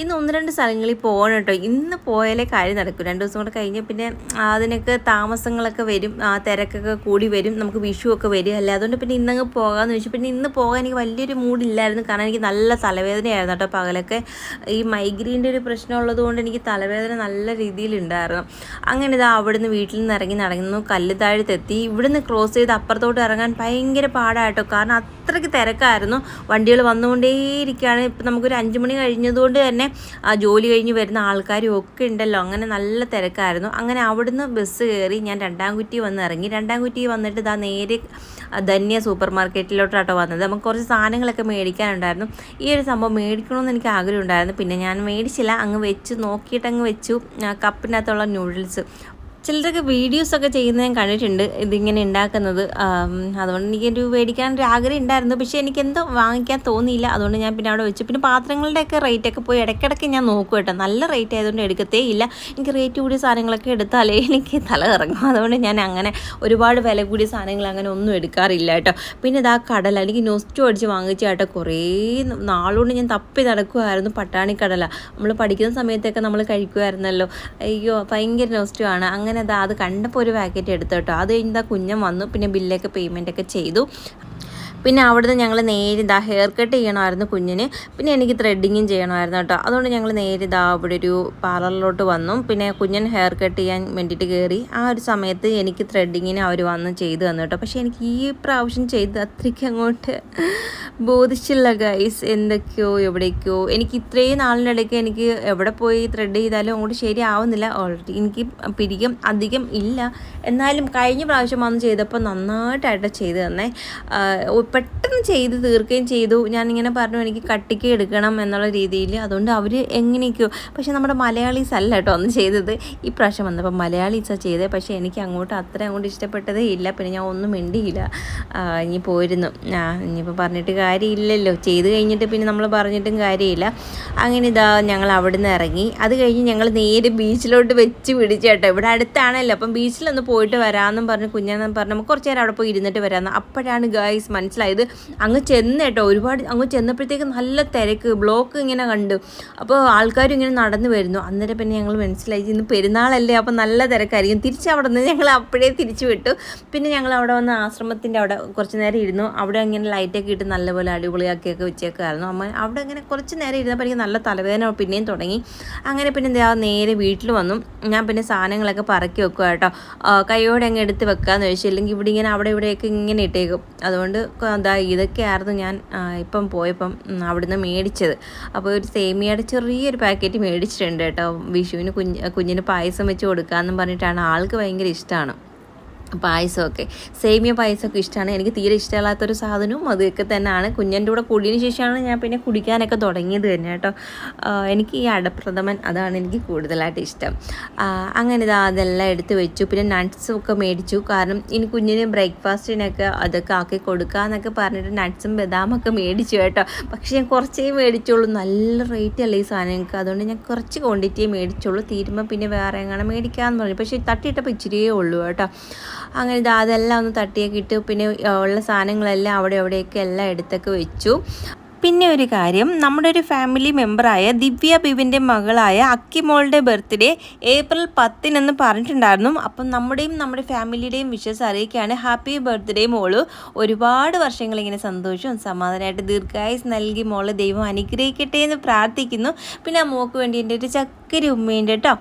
ഇന്ന് ഒന്ന് രണ്ട് സ്ഥലങ്ങളിൽ പോകണം കേട്ടോ. ഇന്ന് പോയാലേ കാര്യം നടക്കും. രണ്ട് ദിവസം കൂടെ കഴിഞ്ഞാൽ പിന്നെ അതിനൊക്കെ താമസങ്ങളൊക്കെ വരും ആ തിരക്കൊക്കെ കൂടി വരും നമുക്ക് വിഷു ഒക്കെ വരും. അല്ലേ അതുകൊണ്ട് പിന്നെ ഇന്നങ്ങ് പോകാമെന്ന് ചോദിച്ചു. പിന്നെ ഇന്ന് പോകാൻ എനിക്ക് വലിയൊരു മൂഡില്ലായിരുന്നു കാരണം എനിക്ക് നല്ല തലവേദനയായിരുന്നു കേട്ടോ പകലൊക്കെ. ഈ മൈഗ്രീന്റെ ഒരു പ്രശ്നമുള്ളത് കൊണ്ട് എനിക്ക് തലവേദന നല്ല രീതിയിലുണ്ടായിരുന്നു അങ്ങനെ ഇതാ അവിടുന്ന് വീട്ടിൽ നിന്ന് ഇറങ്ങി നടന്നു കല്ലുതാഴത്തെത്തി ഇവിടുന്ന് ക്രോസ് ചെയ്ത് അപ്പുറത്തോട്ട് ഇറങ്ങാൻ ഭയങ്കര പാടായിട്ടോ കാരണം അത്രയ്ക്ക് തിരക്കായിരുന്നു. വണ്ടികൾ വന്നുകൊണ്ടേയിരിക്കുകയാണ്. ഇപ്പം നമുക്കൊരു അഞ്ച് മണി കഴിഞ്ഞതുകൊണ്ട് തന്നെ ആ ജോലി കഴിഞ്ഞ് വരുന്ന ആൾക്കാരും ഒക്കെ ഉണ്ടല്ലോ. അങ്ങനെ നല്ല തിരക്കായിരുന്നു. അങ്ങനെ അവിടുന്ന് ബസ് കയറി ഞാൻ രണ്ടാംകുറ്റി വന്ന് ഇറങ്ങി. രണ്ടാംകുറ്റി വന്നിട്ട് ഇതാ നേരെ ധന്യ സൂപ്പർ മാർക്കറ്റിലോട്ടാട്ടോ വന്നത്. നമുക്ക് കുറച്ച് സാധനങ്ങളൊക്കെ മേടിക്കാനുണ്ടായിരുന്നു. ഈ ഒരു സംഭവം മേടിക്കണമെന്ന് എനിക്ക് ആഗ്രഹം ഉണ്ടായിരുന്നു പിന്നെ ഞാൻ മേടിച്ചില്ല. അങ്ങ് വെച്ച് നോക്കിയിട്ട് അങ്ങ് വെച്ചു. കപ്പിനകത്തുള്ള നൂഡിൽസ് ചിലരൊക്കെ വീഡിയോസൊക്കെ ചെയ്യുന്നത് ഞാൻ കണ്ടിട്ടുണ്ട് ഇതിങ്ങനെ ഉണ്ടാക്കുന്നത്. അതുകൊണ്ട് എനിക്കൊരു മേടിക്കാൻ ഒരു ആഗ്രഹം ഉണ്ടായിരുന്നു. പക്ഷേ എനിക്ക് എന്തോ വാങ്ങിക്കാൻ തോന്നിയില്ല. അതുകൊണ്ട് ഞാൻ പിന്നെ അവിടെ വെച്ചു. പിന്നെ പാത്രങ്ങളുടെയൊക്കെ റേറ്റൊക്കെ പോയി. ഇടയ്ക്കിടയ്ക്ക് ഞാൻ നോക്കും കേട്ടോ. നല്ല റേറ്റ് ആയതുകൊണ്ട് എടുക്കത്തേ ഇല്ല. എനിക്ക് റേറ്റ് കൂടിയ സാധനങ്ങളൊക്കെ എടുത്താലേ എനിക്ക് തല ഇറങ്ങും അതുകൊണ്ട് ഞാൻ അങ്ങനെ ഒരുപാട് വില കൂടിയ സാധനങ്ങൾ അങ്ങനെ ഒന്നും എടുക്കാറില്ല കേട്ടോ. പിന്നെ ഇതാ കടല. എനിക്ക് നൊസ്റ്റു അടിച്ച് വാങ്ങിച്ച കേട്ടോ. കുറേ നാളുകൊണ്ട് ഞാൻ തപ്പി നടക്കുമായിരുന്നു പട്ടാണി കടല. നമ്മൾ പഠിക്കുന്ന സമയത്തൊക്കെ നമ്മൾ കഴിക്കുമായിരുന്നല്ലോ അയ്യോ ഭയങ്കര നൊസ്റ്റു ആണ്. അങ്ങനെ അങ്ങനെ അതാ അത് കണ്ടപ്പോൾ ഒരു പാക്കറ്റ് എടുത്തു കേട്ടോ. അത് കഴിഞ്ഞാൽ കുഞ്ഞൻ വന്നു. പിന്നെ ബില്ലൊക്കെ പേയ്മെന്റ് ഒക്കെ ചെയ്തു. പിന്നെ അവിടുന്ന് ഞങ്ങൾ നേരെ ഇതാ ഹെയർ കട്ട് ചെയ്യണമായിരുന്നു കുഞ്ഞിന്. പിന്നെ എനിക്ക് ത്രെഡിങ്ങും ചെയ്യണമായിരുന്നു കേട്ടോ. അതുകൊണ്ട് ഞങ്ങൾ നേരെ ഇതാ അവിടെ ഒരു പാർലറിലോട്ട് വന്നു. പിന്നെ കുഞ്ഞൻ ഹെയർ കട്ട് ചെയ്യാൻ വേണ്ടിയിട്ട് കയറി ആ ഒരു സമയത്ത് എനിക്ക് ത്രെഡിങ്ങിന് അവർ വന്ന് ചെയ്തു തന്നു കേട്ടോ. പക്ഷേ എനിക്ക് ഈ പ്രാവശ്യം ചെയ്ത് അത്രയ്ക്ക് അങ്ങോട്ട് ബോധിച്ചില്ല ഗൈസ് എന്തൊക്കെയോ എവിടേക്കോ. എനിക്ക് ഇത്രയും നാളിന്റെ ഇടയ്ക്ക് എനിക്ക് എവിടെ പോയി ത്രെഡ് ചെയ്താലും അങ്ങോട്ട് ശരിയാവുന്നില്ല. ഓൾറെഡി എനിക്ക് പിരികം അധികം ഇല്ല. എന്നാലും കഴിഞ്ഞ പ്രാവശ്യം വന്ന് ചെയ്തപ്പോൾ നന്നായിട്ടായിട്ട് ചെയ്ത് തന്നെ. പെട്ടെന്ന് ചെയ്ത് തീർക്കുകയും ചെയ്തു. ഞാനിങ്ങനെ പറഞ്ഞു എനിക്ക് കട്ടിക്ക് എടുക്കണം എന്നുള്ള രീതിയിൽ. അതുകൊണ്ട് അവർ എങ്ങനെയൊക്കെയോ പക്ഷേ നമ്മുടെ മലയാളീസ് അല്ല കേട്ടോ ഒന്ന് ചെയ്തത്. ഈ പ്രാവശ്യം വന്നപ്പോൾ മലയാളീസാണ് ചെയ്തത് പക്ഷേ എനിക്ക് അങ്ങോട്ട് അത്ര അങ്ങോട്ട് ഇഷ്ടപ്പെട്ടതേ ഇല്ല. പിന്നെ ഞാൻ ഒന്നും മിണ്ടിയില്ല. ഇനി പോയിരുന്നു ഇനിയിപ്പോൾ പറഞ്ഞിട്ട് കാര്യമില്ലല്ലോ. ചെയ്ത് കഴിഞ്ഞിട്ട് പിന്നെ നമ്മൾ പറഞ്ഞിട്ടും കാര്യമില്ല. അങ്ങനെ ഇതാ ഞങ്ങൾ അവിടെ നിന്ന് ഇറങ്ങി. അത് കഴിഞ്ഞ് ഞങ്ങൾ നേരെ ബീച്ചിലോട്ട് വെച്ച് പിടിച്ചു കേട്ടോ. ഇവിടെ അടുത്താണല്ലോ. അപ്പം ബീച്ചിലൊന്ന് പോയിട്ട് വരാമെന്നും പറഞ്ഞ് കുഞ്ഞാന്നും പറഞ്ഞു. നമുക്ക് കുറച്ച് നേരം അവിടെ പോയി ഇരുന്നിട്ട് വരാമെന്ന്. അപ്പോഴാണ് ഗായ്സ് മനസ്സിലായി മനസ്സിലായത് അങ്ങ് ചെന്ന് കേട്ടോ ഒരുപാട് അങ്ങ് ചെന്നപ്പോഴത്തേക്ക് നല്ല തിരക്ക് ബ്ലോക്ക് ഇങ്ങനെ കണ്ടു. അപ്പോൾ ആൾക്കാരും ഇങ്ങനെ നടന്നു വരുന്നു. അന്നേരം പിന്നെ ഞങ്ങൾ മനസ്സിലായി ഇന്ന് പെരുന്നാളല്ലേ അപ്പോൾ നല്ല തിരക്കായിരിക്കും. തിരിച്ച് അവിടെ നിന്ന് ഞങ്ങൾ അപ്പോഴേ തിരിച്ചു വിട്ടു. പിന്നെ ഞങ്ങൾ അവിടെ വന്ന് ആശ്രമത്തിന്റെ അവിടെ കുറച്ച് നേരം ഇരുന്നു. അവിടെ ഇങ്ങനെ ലൈറ്റൊക്കെ ഇട്ട് നല്ലപോലെ അടിപൊളിയാക്കിയൊക്കെ വെച്ചേക്കായിരുന്നു അമ്മ അവിടെ അങ്ങനെ കുറച്ച് നേരം ഇരുന്നപ്പോൾ എനിക്ക് നല്ല തലവേദന പിന്നെയും തുടങ്ങി. അങ്ങനെ പിന്നെ എന്താ നേരെ വീട്ടിൽ വന്നു. ഞാൻ പിന്നെ സാധനങ്ങളൊക്കെ പറക്കി വെക്കുക കേട്ടോ. കൈയോടെ അങ്ങ് എടുത്ത് വെക്കാമെന്ന് ചോദിച്ചു അല്ലെങ്കിൽ ഇവിടെ ഇങ്ങനെ അവിടെ ഇവിടെയൊക്കെ ഇങ്ങനെ ഇട്ടേക്കും. അതുകൊണ്ട് അതാ ഇതൊക്കെയായിരുന്നു ഞാൻ ഇപ്പം പോയപ്പം അവിടുന്ന് മേടിച്ചത്. അപ്പോൾ ഒരു സേമിയയുടെ ചെറിയൊരു പാക്കറ്റ് മേടിച്ചിട്ടുണ്ട് കേട്ടോ. വിഷുവിന് കുഞ്ഞ് കുഞ്ഞിന് പായസം വെച്ച് കൊടുക്കാമെന്നും പറഞ്ഞിട്ടാണ് ആൾക്ക് ഭയങ്കര ഇഷ്ടമാണ്. പായസമൊക്കെ സേമിയ പായസമൊക്കെ ഇഷ്ടമാണ് എനിക്ക് തീരെ ഇഷ്ടമല്ലാത്തൊരു സാധനവും അതൊക്കെ തന്നെയാണ്. കുഞ്ഞന്റെ കൂടെ കുടിയതിന് ശേഷമാണ് ഞാൻ പിന്നെ കുടിക്കാനൊക്കെ തുടങ്ങിയത് തന്നെ കേട്ടോ. എനിക്ക് ഈ അടപ്രഥമൻ അതാണ് എനിക്ക് കൂടുതലായിട്ട് ഇഷ്ടം. അങ്ങനെ ഇതാ അതെല്ലാം എടുത്ത് വെച്ചു. പിന്നെ നട്ട്സും ഒക്കെ മേടിച്ചു. കാരണം ഇനി കുഞ്ഞിന് ബ്രേക്ക്ഫാസ്റ്റിനൊക്കെ അതൊക്കെ ആക്കി കൊടുക്കാമെന്നൊക്കെ പറഞ്ഞിട്ട് നട്ട്സും ബദാമൊക്കെ മേടിച്ചു കേട്ടോ. പക്ഷേ ഞാൻ കുറച്ചേ മേടിച്ചുള്ളൂ. നല്ല റേറ്റ് അല്ലേ ഈ സാധനങ്ങൾക്ക് അതുകൊണ്ട് ഞാൻ കുറച്ച് ക്വാണ്ടിറ്റിയെ മേടിച്ചുള്ളൂ. തീരുമ്പോൾ പിന്നെ വേറെ എങ്ങനെ മേടിക്കാമെന്ന് പറഞ്ഞു. പക്ഷേ തട്ടിയിട്ടപ്പോൾ ഇച്ചിരിയേ ഉള്ളൂ കേട്ടോ. അങ്ങനെ അതെല്ലാം ഒന്ന് തട്ടിയൊക്കെ ഇട്ട് പിന്നെ ഉള്ള സാധനങ്ങളെല്ലാം അവിടെ എവിടെയൊക്കെ എല്ലാം എടുത്തൊക്കെ വെച്ചു. പിന്നെ ഒരു കാര്യം നമ്മുടെ ഒരു ഫാമിലി മെമ്പറായ ദിവ്യ ബിബിന്റെ മകളായ അക്കിമോളുടെ ബർത്ത്ഡേ ഏപ്രിൽ പത്തിനെന്ന് പറഞ്ഞിട്ടുണ്ടായിരുന്നു. അപ്പം നമ്മുടെയും നമ്മുടെ ഫാമിലിയുടെയും വിഷസ് അറിയിക്കുകയാണ്. ഹാപ്പി ബർത്ത്ഡേ മോൾ. ഒരുപാട് വർഷങ്ങൾ ഇങ്ങനെ സന്തോഷവും സമാധാനമായിട്ട് ദീർഘായുസ് നൽകി മോൾ ദൈവം അനുഗ്രഹിക്കട്ടെ എന്ന് പ്രാർത്ഥിക്കുന്നു. പിന്നെ ആ മോക്ക് വേണ്ടി എന്റെ ഒരു ചക്കരി ഉമ്മേന്റെ കേട്ടോ.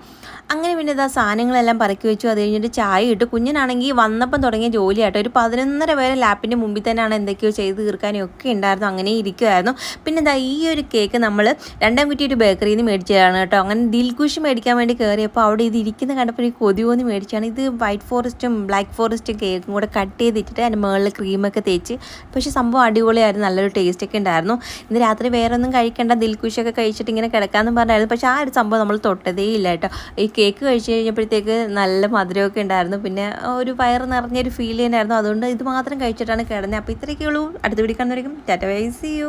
അങ്ങനെ പിന്നെ ഇതാ സാധനങ്ങളെല്ലാം പറക്കി വെച്ചു അത് കഴിഞ്ഞിട്ട് ചായ ഇട്ട്. കുഞ്ഞിനാണെങ്കിൽ വന്നപ്പം തുടങ്ങിയ ജോലിയാട്ടോ. ഒരു പതിനൊന്നര വരെ ലാപ്പിന്റെ മുമ്പിൽ തന്നെയാണ് എന്തൊക്കെയോ ചെയ്ത് തീർക്കാനും ഒക്കെ ഉണ്ടായിരുന്നു. അങ്ങനെ ഇരിക്കുമായിരുന്നു പിന്നെ ഇതാ ഈ ഒരു കേക്ക് നമ്മൾ രണ്ടാം കുറ്റി ഒരു ബേക്കറിയിൽ നിന്ന് മേടിച്ചതാണ് കേട്ടോ. അങ്ങനെ ദിൽകുഷ് മേടിക്കാൻ വേണ്ടി കയറിയപ്പോൾ അവിടെ ഇത് ഇരിക്കുന്ന കണ്ടപ്പോൾ ഒരു കൊതിയോന്ന് മേടിച്ചാണ്. ഇത് വൈറ്റ് ഫോറസ്റ്റും ബ്ലാക്ക് ഫോറസ്റ്റും കേക്കും കൂടെ കട്ട് ചെയ്തിട്ട് അതിന്റെ മുകളിൽ ക്രീമൊക്കെ തേച്ച്. പക്ഷേ സംഭവം അടിപൊളിയായിരുന്നു. നല്ലൊരു ടേസ്റ്റൊക്കെ ഉണ്ടായിരുന്നു. ഇന്ന് രാത്രി വേറെ ഒന്നും കഴിക്കേണ്ട. ദിൽകുഷൊക്കെ കഴിച്ചിട്ട് ഇങ്ങനെ കിടക്കാമെന്ന് പറഞ്ഞായിരുന്നു. പക്ഷേ ആ ഒരു സംഭവം നമ്മൾ തൊട്ടതേ ഇല്ല കേട്ടോ. ഈ കേക്ക് കഴിച്ച് കഴിഞ്ഞപ്പോഴത്തേക്ക് നല്ല മധുരമൊക്കെ ഉണ്ടായിരുന്നു. പിന്നെ ഒരു വയറ് നിറഞ്ഞൊരു ഫീൽ തന്നെയായിരുന്നു. അതുകൊണ്ട് ഇത് മാത്രം കഴിച്ചിട്ടാണ് കിടന്നത് അപ്പോൾ ഇത്രയൊക്കെ ഉള്ളൂ അടുത്ത് പിടിക്കാൻ ടാറ്റ വൈസ് ചെയ്യൂ